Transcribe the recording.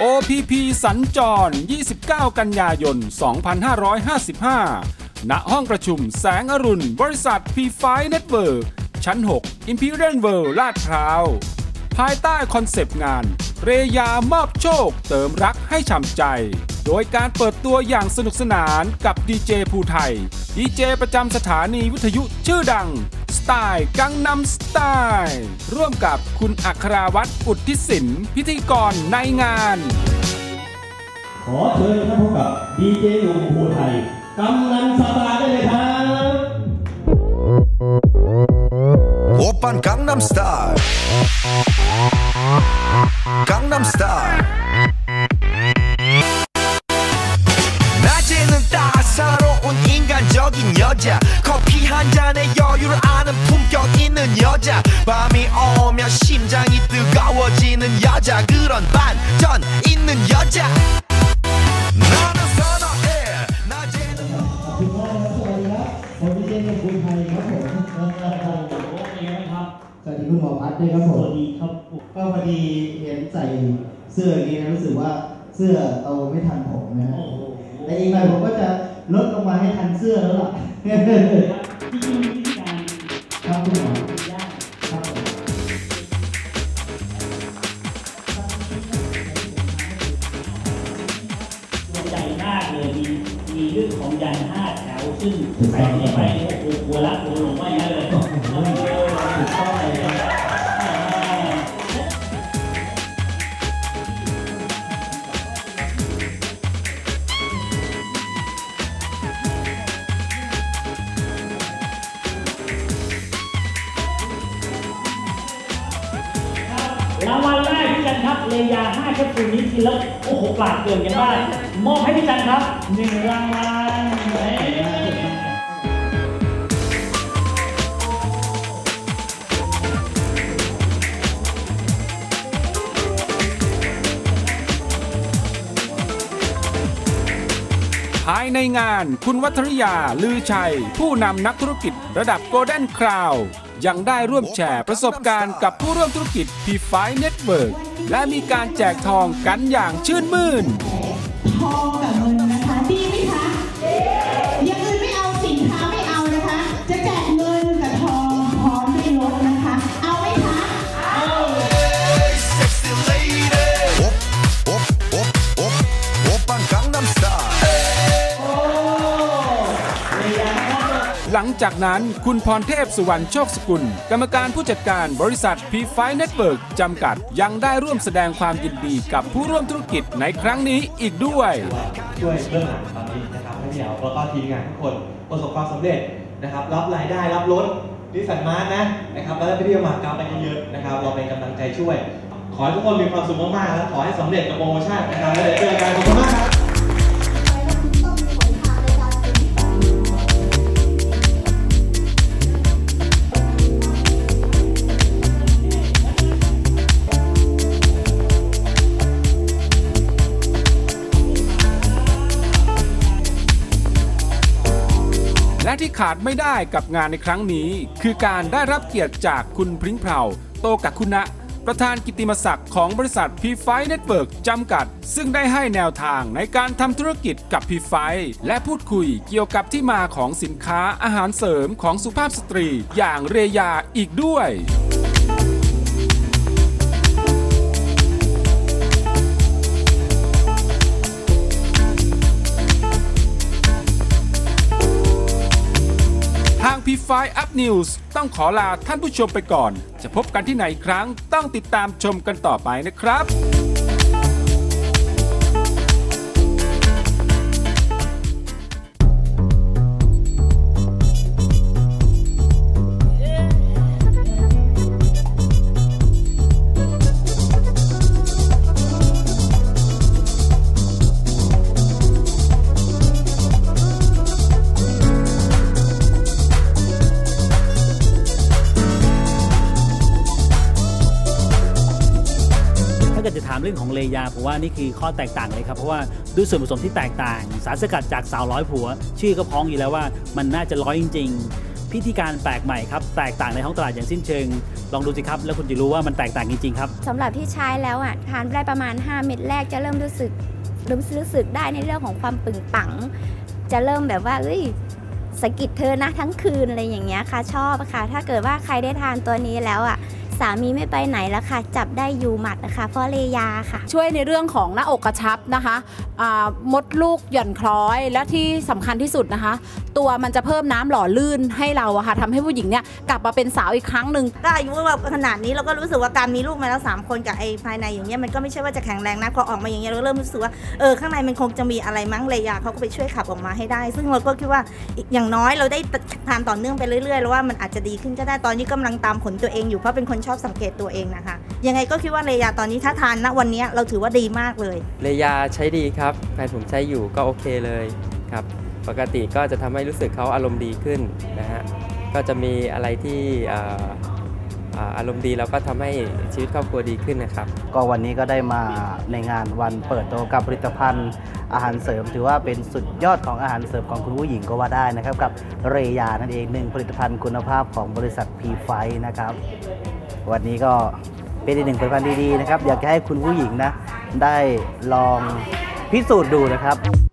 MPP สัญจร 29 กันยายน 2555 ณ ห้องประชุมแสงอรุณ บริษัท P5 Network ชั้น 6 Imperial World ลาดพร้าว ภายใต้คอนเซปต์งาน เรยามอบโชค เติมรักให้ฉ่ำใจ โดยการเปิดตัวอย่างสนุกสนานกับดีเจภูไทย ดีเจประจำสถานีวิทยุชื่อดัง สไตล์กังนัมสไตล์ ร่วมกับคุณอัคราวัตรอุทธิศิลป์พิธีกรในงาน ขอเชิญท่านพบกับดีเจหนุ่มภูไทยกำนันสตาได้เลยครับโอปันกังนัมสไตล์ 커피 한 잔에 여유를 아는 품격 있는 여자 밤이 오면 심장이 뜨거워지는 여자 그런 반전 있는 여자 나는 선어해 낮에는คุณหมอพัดด้วยครับผมก็พอดีเห็นใส่เสื้ออย่างนี้นะรู้สึกว่าเสื้อเอาไม่ทันผมนะฮะแต่อีกหน่อยผมก็จะ ลดลงมาให้ทันเสื้อแล้วล่ะจริงๆวิธีการครับคุณหมอยากครับผมตัวใหญ่มากเลยมีมีเรื่องของยันห้าแถวซึ่งใส่เข้าไปโอ้โหหัวรักหัวหลงว่าอย่างนั้นเลย รางวัลแรกพี่จันครับเลยา5แคปซูลนี้กินแล้วโอ้โหปราดเกินกันได้มอบให้พี่จันครับหนึ่งรางวัลภายในงานคุณวัฒริยาลือชัย ผู้นำนักธุรกิจระดับโกลเด้นคราว ยังได้ร่วมแชร์ประสบการณ์กับผู้ร่วมธุรกิจ P5 Network และมีการแจกทองกันอย่างชื่นมื่น ลังจากนั้นคุณพรเทพสุวรรณโชคสกุล กรรมการผู้จัดการบริษัท P5 Network จำกัด ยังได้ร่วมแสดงความยินดีกับผู้ร่วมธุรกิจในครั้งนี้อีกด้วย ช่วยเบื้องหลังตอนนี้นะครับให้พี่เอาแล้วก็ทีมงานทุกคนประสบความสำเร็จนะครับ รับรายได้รับรถนิสสันมาร์นะนะครับแล้วไปเที่ยวมาเก๊าไปเยอะๆนะครับเราเป็นกำลังใจช่วย ขอให้ทุกคนมีความสุขมากๆแล้วขอให้สำเร็จกับโปรโมชั่นนะครับแล้วเดี๋ยวเจอกันขอบคุณมาก ที่ขาดไม่ได้กับงานในครั้งนี้ คือการได้รับเกียรติจากคุณพริ้งเพาโตกัคุณะ ประธานกิติมศักดิ์ของบริษัทพีไฟเน็ตเวิร์กจำกัด ซึ่งได้ให้แนวทางในการทำธุรกิจกับพีไฟและพูดคุยเกี่ยวกับที่มาของสินค้าอาหารเสริมของสุภาพสตรี อย่างเรยาอีกด้วยาง P5 Up News ต้องขอลาท่านผู้ชมไปก่อน จะพบกันที่ไหนครั้งต้องติดตามชมกันต่อไปนะครับ รื่องของเลยาผมว่านี่คือข้อแตกต่างเลยครับเพราะว่าด้วยส่วนผสมที่แตกต่าง สารสกัดจากสาวร้อยผัว ชื่อก็พ้องอยู่แล้วว่ามันน่าจะร้อยจริง ๆ พิธีการแปลกใหม่ครับแตกต่างในท้องตลาดอย่างสิ้นเชิง ลองดูสิครับแล้วคุณจะรู้ว่ามันแตกต่างจริงๆครับสำหรับที่ใช้แล้วอะทานได้ประมาณ 5 เม็ดแรกจะเริ่มรู้สึกเริ่มรู้สึกได้ในเรื่องของความปึงปัง จะเริ่มแบบว่าเอ้ยสะกิดเธอนะทั้งคืนอะไรอย่างเงี้ยค่ะชอบค่ะ ถ้าเกิดว่าใครได้ทานตัวนี้แล้วอะ สามีไม่ไปไหนแล้วค่ะ จับได้อยู่หมัดนะคะ เพราะเลยาค่ะ ช่วยในเรื่องของหน้าอกกระชับนะคะะมดลูกหย่อนคล้อยและที่สำคัญที่สุดนะคะ ตัวมันจะเพิ่มน้ำหล่อลื่นให้เราอะค่ะทำให้ผู้หญิงเนี่ยกลับมาเป็นสาวอีกครั้งหนึ่ง ก็อายุแบบขนาดนี้เราก็รู้สึกว่าการมีลูกมาแล้วสามคนกับไอ้ภายในอย่างเงี้ยมันก็ไม่ใช่ว่าจะแข็งแรงนะพอออกมาอย่างเงี้ยเราก็เริ่มรู้สึกว่าเออข้างในมันคงจะมีอะไรมั้งเลยยาเขาก็ไปช่วยขับออกมาให้ได้ ซึ่งเราก็คิดว่าอย่างน้อยเราได้ทานต่อเนื่องไปเรื่อยๆแล้วว่ามันอาจจะดีขึ้นก็ได้ตอนนี้กำลังตามผลตัวเองอยู่เพราะเป็นคนชอบสังเกตตัวเองนะคะ ยังไงก็คิดว่าเลยาตอนนี้ถ้าทานณวันเนี้ยเราถือว่าดีมากเลยเลยาใช้ดีครับแฟนผมใช้อยู่ก็โอเคเลยครับ ปกติก็จะทำให้รู้สึกเขาอารมณ์ดีขึ้นนะฮะก็จะมีอะไรที่อาอ่าอารมณ์ดีแล้วก็ทำให้ชีวิตครอบครัวดีขึ้นนะครับ ก็วันนี้ก็ได้มาในงานวันเปิดตัวกับผลิตภัณฑ์อาหารเสริม ถือว่าเป็นสุดยอดของอาหารเสริมของคุณผู้หญิงก็ว่าได้นะครับ กับเรยานั่นเองหนึ่งผลิตภัณฑ์คุณภาพของบริษัท P ีไฟนะครับ วันนี้ก็เป็นอีกหนึ่งผลิตภัณฑ์ดีๆนะครับ อยากจะให้คุณผู้หญิงนะได้ลองพิสูจน์ดูนะครับ